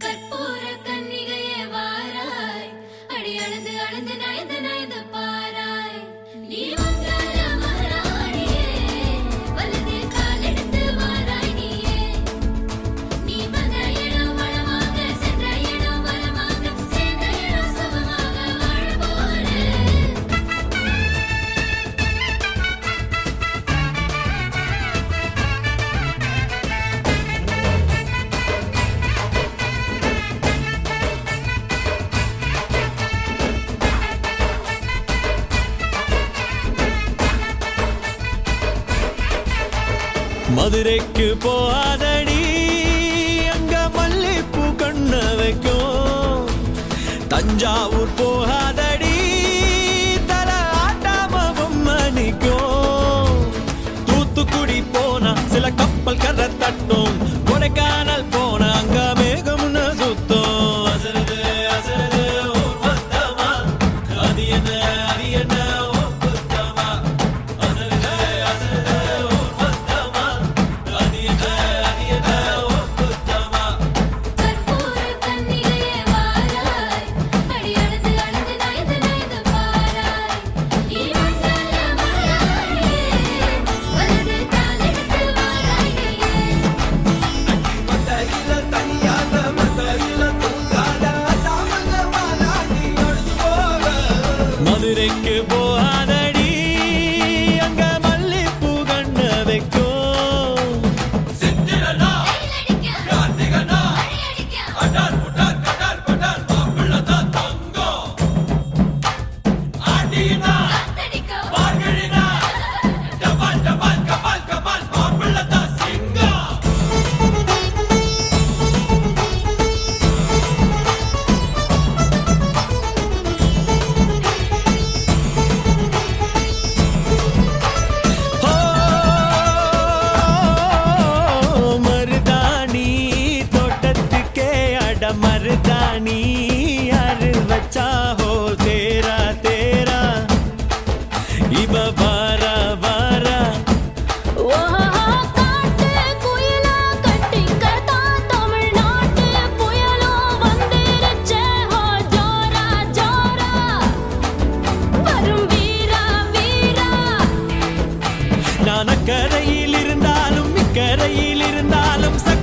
கற்பூர கன்னிகையே வாராய். அடி அழுது அழுது நயந்து நய மதுரைக்கு போகாதடி அங்க மல்லிப்பூ கண்ண வைக்கும். தஞ்சாவூர் போகாதடி தல ஆட்டாம பொம்மணிக்கும் தூத்துக்குடி போனா சில கப்பல் கரத் sürekli bu hane पानी यार बच्चा हो तेरा तेरा इब बारा बारा நான் அக்கறையில் இருந்தாலும் இக்கரையில் இருந்தாலும் சக்